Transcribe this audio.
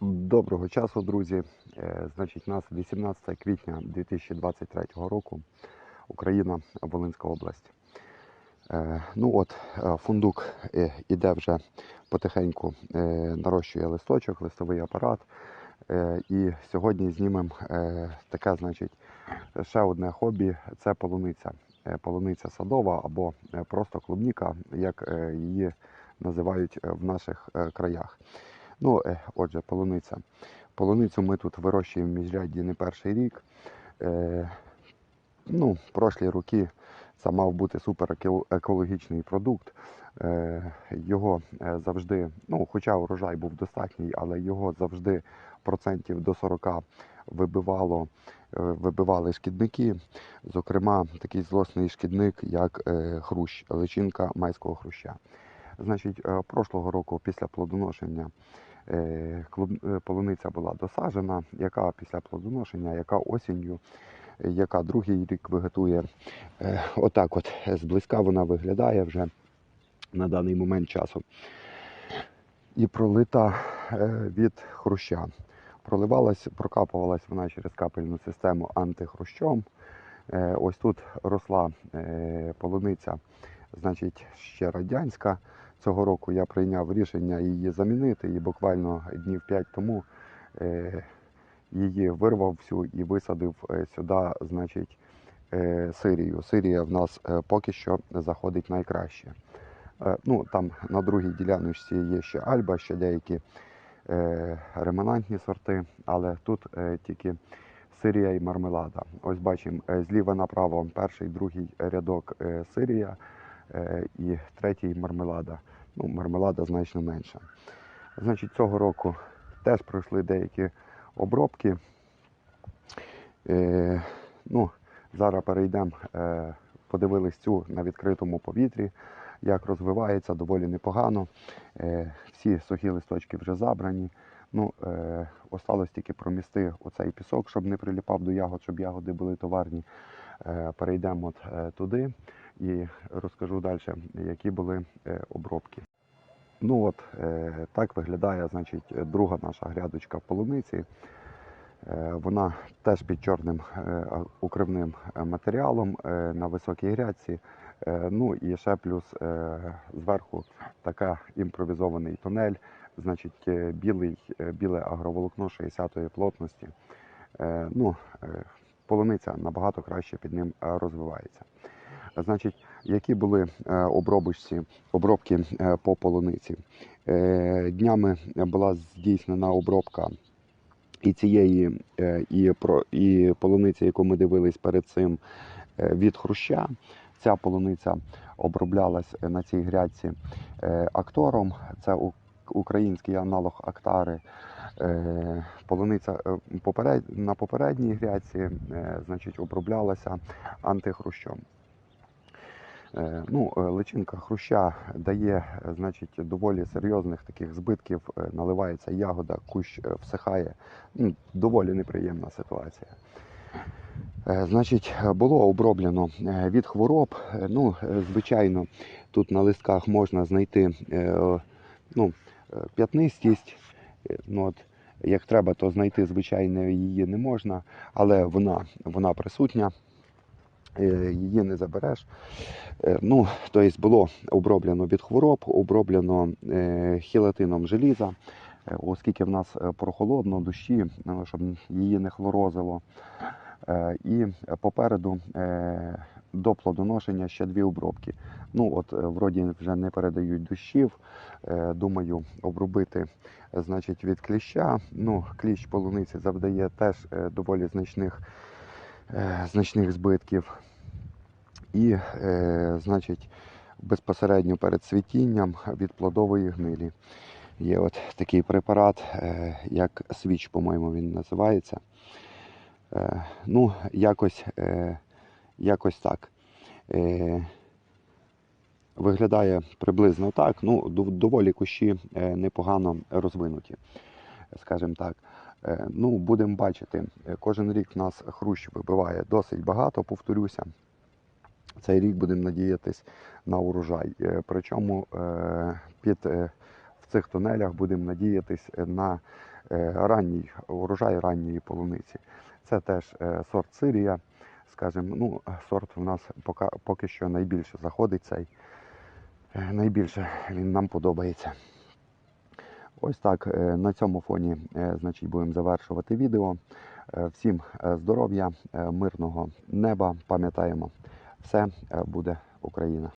Доброго часу, друзі. Е, Значить, у нас 18 квітня 2023 року, Україна, Волинська область. Е, Ну от, е, фундук іде вже потихеньку, нарощує листочок, листовий апарат. І сьогодні знімемо таке, значить, ще одне хобі це полуниця. Полуниця садова або просто клубніка, як її називають в наших краях. Ну, е, отже, полуниця. Полуницю ми тут вирощуємо в міжрядді не перший рік. Е, ну, прошлі роки це мав бути супер екологічний продукт. Е, його завжди, ну, хоча урожай був достатній, але його завжди процентів до 40 вибивало, вибивали шкідники. Зокрема, такий злосний шкідник, як хрущ, личинка майського хруща. Значить, прошлого року після плодоношення полуниця була досаджена, яка після плодоношення, яка осінню, е, яка другий рік вегетує. Е, Отак от е, зблизька вона виглядає вже на даний момент часу. І пролита е, від хруща. Проливалась, прокапувалась вона через капельну систему антихрущом. Е, Ось тут росла е, полуниця, значить, ще радянська. Цього року я прийняв рішення її замінити, і буквально днів 5 тому е, її вирвав всю і висадив е, сюди, значить, е, Сирію. Сирія в нас поки що заходить найкраще. Ну, там на другій діляночці є ще Альба, ще деякі ремонантні сорти, але тут тільки Сирія і мармелада. Ось бачимо зліва направо перший, другий рядок Сирія і третій мармелада. Ну, мармелада значно менша. Значить, цього року теж пройшли деякі обробки. Е, ну, зараз перейдемо, е, подивились цю на відкритому повітрі, як розвивається доволі непогано. Е, всі сухі листочки вже забрані. Ну, е, осталось тільки промісти оцей пісок, щоб не приліпав до ягод, щоб ягоди були товарні. Е, перейдемо от, е, туди і розкажу далі, які були е, обробки. Ну от е, так виглядає значить, друга наша грядочка полуниці. Е, Вона теж під чорним укривним матеріалом на високій грядці. Ну і ще плюс зверху така імпровізований тунель, значить білий, біле агроволокно 60-ї плотності. Ну, полуниця набагато краще під ним розвивається. Значить, які були е, обробочці, обробки е, по полуниці? Е, Днями була здійснена обробка і цієї, і, про, і полуниці, яку ми дивились перед цим від хруща. Ця полуниця оброблялась на цій грядці актором. Це український аналог актари. Полуниця на попередній грядці значить, оброблялася антихрущом. Е, Ну, е, личинка хруща дає е, значить, доволі серйозних таких збитків, наливається ягода, кущ всихає. Ну, доволі неприємна ситуація. Значить, було оброблено від хвороб. Ну, звичайно, тут на листках можна знайти ну, п'ятнистість. Ну, от, як треба, то знайти, звичайно, її не можна, але вона, вона присутня, її не забереш. Е, Ну, тобто було оброблено від хвороб, оброблено е, хілатином желіза, Е, оскільки в нас е, прохолодно, ну, щоб її не хлорозило. Е, І попереду е, до плодоношення ще дві обробки. Ну, от е, вроді вже не передають дощів. Е, Думаю, обробити е, значить, від кліща. Ну, кліщ полуниці завдає теж е, доволі значних, е, значних збитків. І, е, значить, безпосередньо перед цвітінням від плодової гнилі. Є от такий препарат, е, як свіч, по-моєму, він називається. Е, ну, якось, е, якось так. Е, виглядає приблизно так. Ну, доволі кущі е, непогано розвинуті, скажімо так. Е, ну, будемо бачити, кожен рік в нас хрущ вибиває досить багато, повторюся. Цей рік будемо надіятись на урожай. Е, Причому е, під е, в цих тунелях будемо надіятись на ранній урожай ранньої полуниці. Це теж сорт Сирія. Скажімо, ну, сорт у нас поки, поки що найбільше заходить цей. Найбільше він нам подобається. Ось так на цьому фоні значить, будемо завершувати відео. Всім здоров'я, мирного неба. Пам'ятаємо, все е, буде Україна.